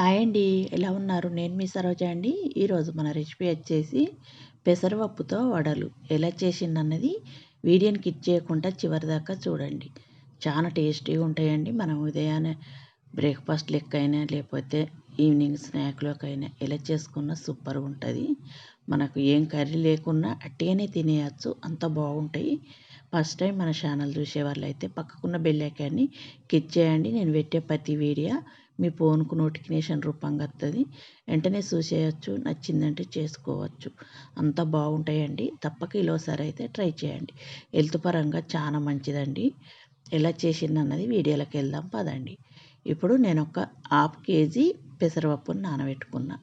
Hi అండి ఎలా ఉన్నారు? నేను మీ సరోజ అండి. ఈరోజు మన రెసిపీ వచ్చేసి పెసరపప్పుతో వడలు. ఎలా చేసిందన్నది వీడియోని కిట్ చేయకుండా చివరిదాకా చూడండి. చాలా టేస్టీగా ఉంటాయండి. మనం ఉదయాన్నే బ్రేక్ఫాస్ట్ లెక్క అయినా లేకపోతే ఈవినింగ్ స్నాక్లోకైనా ఎలా చేసుకున్నా సూపర్గా ఉంటుంది. మనకు ఏం కర్రీ లేకున్నా అట్టిగానే తినేయచ్చు. అంత బాగుంటాయి. ఫస్ట్ టైం మన ఛానల్ చూసే వాళ్ళైతే పక్కకున్న బెల్లైకాన్ని క్లిక్ చేయండి. నేను పెట్టే ప్రతి వీడియో మీ ఫోన్కు నోటిఫికేషన్ రూపంగా వస్తుంది వెంటనే చూసేయచ్చు నచ్చిందంటే చేసుకోవచ్చు. అంత బాగుంటాయండి. తప్పక ఇలోసారి అయితే ట్రై చేయండి. హెల్త్ పరంగా చాలా మంచిదండి. ఎలా చేసిందన్నది వీడియోలోకి వెళ్దాం పదండి. ఇప్పుడు నేను ఒక హాఫ్ కేజీ పెసరపప్పును నానబెట్టుకున్నా.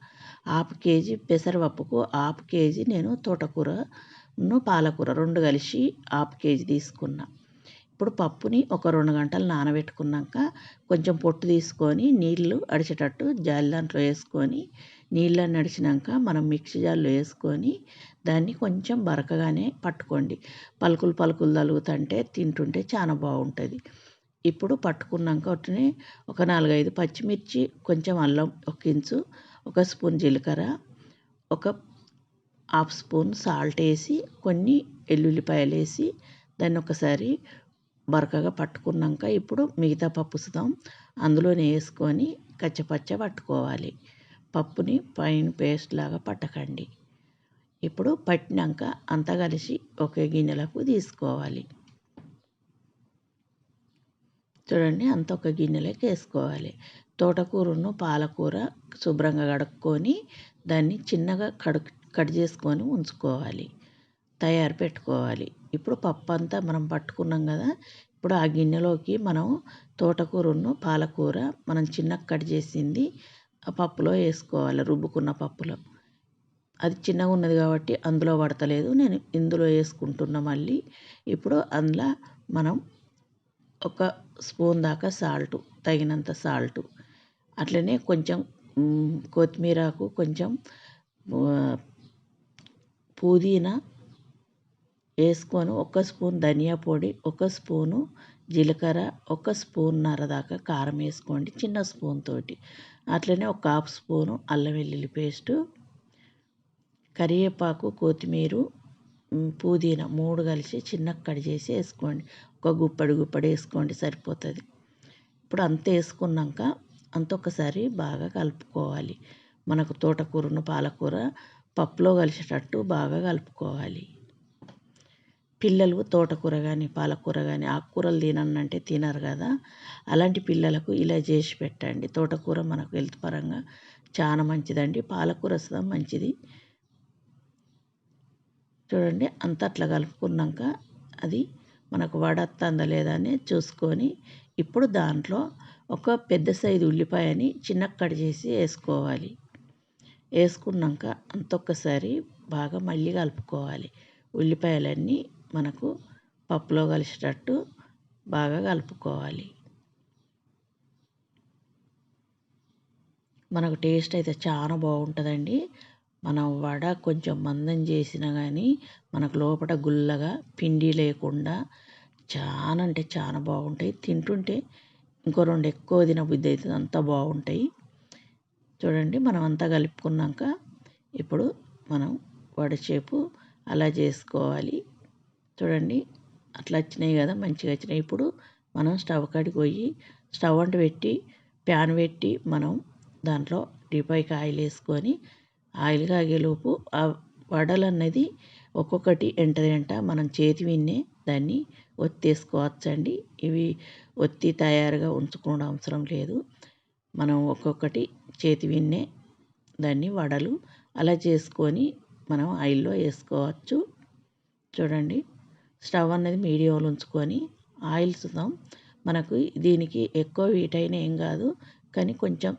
హాఫ్ కేజీ పెసరపప్పుకు హాఫ్ కేజీ నేను తోటకూర పాలకూర రెండు కలిసి హాఫ్ కేజీ తీసుకున్నా. ఇప్పుడు పప్పుని ఒక రెండు గంటలు నానబెట్టుకున్నాక కొంచెం పొట్టు తీసుకొని నీళ్ళు అడిచేటట్టు జాలి దాంట్లో వేసుకొని నీళ్ళని నడిచినాక మనం మిక్సీ జార్లో వేసుకొని దాన్ని కొంచెం బరకగానే పట్టుకోండి. పలుకులు పలుకులు తలుగుతుంటే తింటుంటే చాలా బాగుంటుంది. ఇప్పుడు పట్టుకున్నాక వాటిని ఒక నాలుగైదు పచ్చిమిర్చి కొంచెం అల్లం ఒక ఇంచు ఒక స్పూన్ జీలకర్ర ఒక హాఫ్ స్పూన్ సాల్ట్ వేసి కొన్ని ఎల్లుల్లిపాయలు వేసి దాన్ని ఒకసారి బరకగా పట్టుకున్నాక ఇప్పుడు మిగతా పప్పు సుతం అందులోనే వేసుకొని కచ్చపచ్చ పట్టుకోవాలి. పప్పుని పైన పేస్ట్ లాగా పట్టకండి. ఇప్పుడు పట్టినాక అంతా కలిసి ఒకే గిన్నెలకు తీసుకోవాలి. చూడండి అంత ఒక గిన్నెలోకి వేసుకోవాలి. తోటకూరను పాలకూర శుభ్రంగా కడుక్కొని దాన్ని చిన్నగా కడు కట్ చేసుకొని ఉంచుకోవాలి. తయారు పెట్టుకోవాలి. ఇప్పుడు పప్పు అంతా మనం పట్టుకున్నాం కదా ఇప్పుడు ఆ గిన్నెలోకి మనం తోటకూరను పాలకూర మనం చిన్నగా కట్ చేసింది ఆ పప్పులో వేసుకోవాలి రుబ్బుకున్న పప్పులో. అది చిన్నగా ఉన్నది కాబట్టి అందులో పడతలేదు. నేను ఇందులో వేసుకుంటున్నా మళ్ళీ. ఇప్పుడు అందులో మనం ఒక స్పూన్ దాకా సాల్ట్ తగినంత సాల్ట్. అట్లనే కొంచెం కొత్తిమీరకు కొంచెం పుదీనా వేసుకొని ఒక స్పూన్ ధనియా పొడి ఒక స్పూను జీలకర్ర ఒక స్పూన్నర దాకా కారం వేసుకోండి చిన్న స్పూన్ తోటి. అట్లనే ఒక హాఫ్ స్పూను అల్లం వెల్లుల్లి పేస్టు కరివేపాకు కొత్తిమీర పుదీనా మూడు కలిసి చిన్న కట్ చేసి వేసుకోండి. ఒక గుప్పడి గుప్పడి వేసుకోండి సరిపోతుంది. ఇప్పుడు అంత వేసుకున్నాక అంత ఒకసారి బాగా కలుపుకోవాలి. మనకు తోటకూరను పాలకూర పప్పులో కలిసేటట్టు బాగా కలుపుకోవాలి. పిల్లలు తోటకూర కానీ పాలకూర కానీ ఆకుకూరలు తిననంటే తినరు కదా. అలాంటి పిల్లలకు ఇలా చేసి పెట్టండి. తోటకూర మనకు హెల్త్ పరంగా చాలా మంచిదండి. పాలకూర వస్తుందా మంచిది. చూడండి అంత అట్లా కలుపుకున్నాక అది మనకు వడత్తందా లేదా అని చూసుకొని ఇప్పుడు దాంట్లో ఒక పెద్ద సైజు ఉల్లిపాయని చిన్న కట్ చేసి వేసుకోవాలి. వేసుకున్నాక అంతొక్కసారి బాగా మళ్ళీ కలుపుకోవాలి. ఉల్లిపాయలన్నీ మనకు పప్పులో కలిసేటట్టు బాగా కలుపుకోవాలి. మనకు టేస్ట్ అయితే చాలా బాగుంటుందండి. మనం వడ కొంచెం మందం చేసినా కానీ మనకు లోపల గుల్లగా పిండి లేకుండా చాలా అంటే చాలా బాగుంటాయి. తింటుంటే ఇంకో రెండు ఎక్కువ తినబుద్ధి అవుతుంది. అంత బాగుంటాయి. చూడండి మనం అంతా కలుపుకున్నాక ఇప్పుడు మనం వడచేపు అలా చేసుకోవాలి. చూడండి అట్లా వచ్చినాయి కదా మంచిగా వచ్చినాయి. ఇప్పుడు మనం స్టవ్ కాడికి పోయి స్టవ్ అంట పెట్టి ప్యాన్ పెట్టి మనం దాంట్లో డీపైకి ఆయిల్ వేసుకొని ఆయిల్ కాగేలోపు ఆ వడలు అన్నది ఒక్కొక్కటి ఎంటది ఎంట మనం చేతి విన్నే దాన్ని ఒత్తేసుకోవచ్చండి. ఇవి ఒత్తి తయారుగా ఉంచుకోవడం అవసరం లేదు. మనం ఒక్కొక్కటి చేతి విన్నే దాన్ని వడలు అలా చేసుకొని మనం ఆయిల్లో వేసుకోవచ్చు. చూడండి స్టవ్ అనేది మీడియంలో ఉంచుకొని ఆయిల్ చూద్దాం మనకు దీనికి ఎక్కువ వీట్ అయినా ఏం కాదు కానీ కొంచెం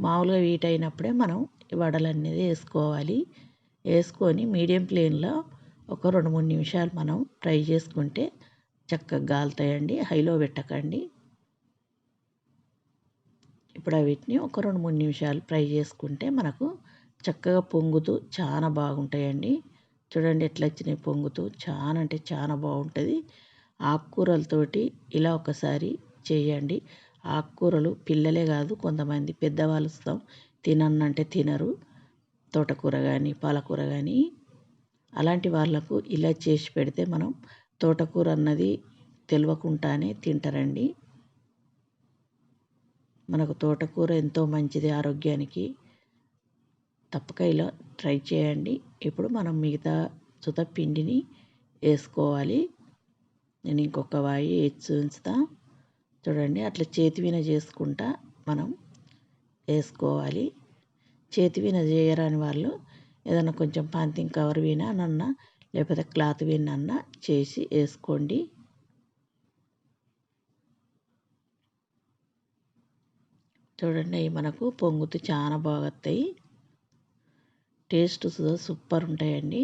మామూలుగా వీట్ అయినప్పుడే మనం వడలు అనేది వేసుకోవాలి. వేసుకొని మీడియం ఫ్లేమ్లో ఒక రెండు మూడు నిమిషాలు మనం ఫ్రై చేసుకుంటే చక్కగా గాలుతాయండి. హైలో పెట్టకండి. ఇప్పుడు వీటిని ఒక రెండు మూడు నిమిషాలు ఫ్రై చేసుకుంటే మనకు చక్కగా పొంగుతూ చాలా బాగుంటాయండి. చూడండి ఎట్లా వచ్చినాయి పొంగుతూ. చాలా అంటే చాలా బాగుంటుంది. ఆకుకూరలతోటి ఇలా ఒకసారి చేయండి. ఆకుకూరలు పిల్లలే కాదు కొంతమంది పెద్దవాళ్ళు ఇస్తాం. తినన్నంటే తినరు. తోటకూర కానీ పాలకూర కానీ అలాంటి వాళ్ళకు ఇలా చేసి పెడితే మనం తోటకూర అన్నది తెలియకుండానే తింటారండి. మనకు తోటకూర ఎంతో మంచిది ఆరోగ్యానికి. తప్పక ఇలా ట్రై చేయండి. ఇప్పుడు మనం మిగతా సుత పిండిని వేసుకోవాలి. నేను ఇంకొక వాయి వేసి ఉంచుతా. చూడండి అట్లా చేతి విన చేసుకుంటా మనం వేసుకోవాలి. చేతి విన చేయరాని వాళ్ళు ఏదైనా కొంచెం పాంతింగ్ కవర్ వినా లేకపోతే క్లాత్ వినన్నా చేసి వేసుకోండి. చూడండి అవి మనకు పొంగుతూ చాలా బాగా వస్తాయి టేస్ట్ సూపర్ ఉంటాయండి.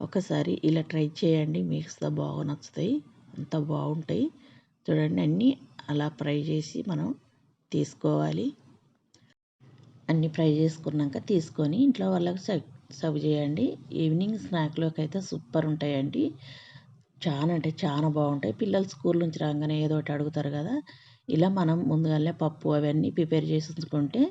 ఒకసారి ఇలా ట్రై చేయండి మీకు బాగా నచ్చుతాయి అంత బాగుంటాయి. చూడండి అన్నీ అలా ఫ్రై చేసి మనం తీసుకోవాలి. అన్నీ ఫ్రై చేసుకున్నాక తీసుకొని ఇంట్లో వాళ్ళకి సర్వ్ సర్వ్ చేయండి. ఈవినింగ్ స్నాక్లోకి అయితే సూపర్ ఉంటాయండి. చాలా అంటే చాలా బాగుంటాయి. పిల్లలు స్కూల్ నుంచి రాగానే ఏదో ఒకటి అడుగుతారు కదా ఇలా మనం ముందుగానే పప్పు అవన్నీ ప్రిపేర్ చేసి ఉంచుకుంటే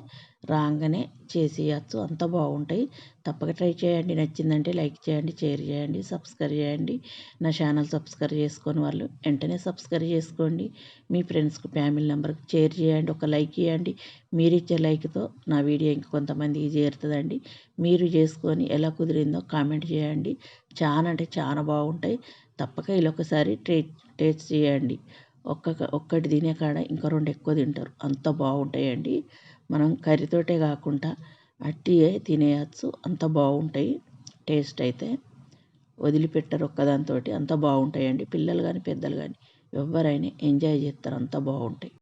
రాగానే చేసేయచ్చు. అంత బాగుంటాయి. తప్పక ట్రై చేయండి. నచ్చిందంటే లైక్ చేయండి షేర్ చేయండి సబ్స్క్రైబ్ చేయండి. నా ఛానల్ సబ్స్క్రైబ్ చేసుకొని వాళ్ళు వెంటనే సబ్స్క్రైబ్ చేసుకోండి. మీ ఫ్రెండ్స్కి ఫ్యామిలీ నెంబర్కి షేర్ చేయండి. ఒక లైక్ ఇవ్వండి. మీరు ఇచ్చే లైక్తో నా వీడియో ఇంక కొంతమందికి చేరుతుందండి. మీరు చేసుకొని ఎలా కుదిరిందో కామెంట్ చేయండి. చాలా అంటే చాలా బాగుంటాయి. తప్పక ఇలా ఒకసారి ట్రే టేస్ట్ చేయండి. ఒక్క ఒక్కటి తినే కాడ ఇంకా రెండు ఎక్కువ తింటారు. అంత బాగుంటాయండి. మనం కర్రీతోటే కాకుండా అట్టియే తినేయచ్చు. అంత బాగుంటాయి. టేస్ట్ అయితే వదిలిపెట్టరు ఒక్కదానితోటి. అంత బాగుంటాయండి. పిల్లలు కానీ పెద్దలు కానీ ఎవ్వరైనా ఎంజాయ్ చేస్తారు. అంత బాగుంటాయి.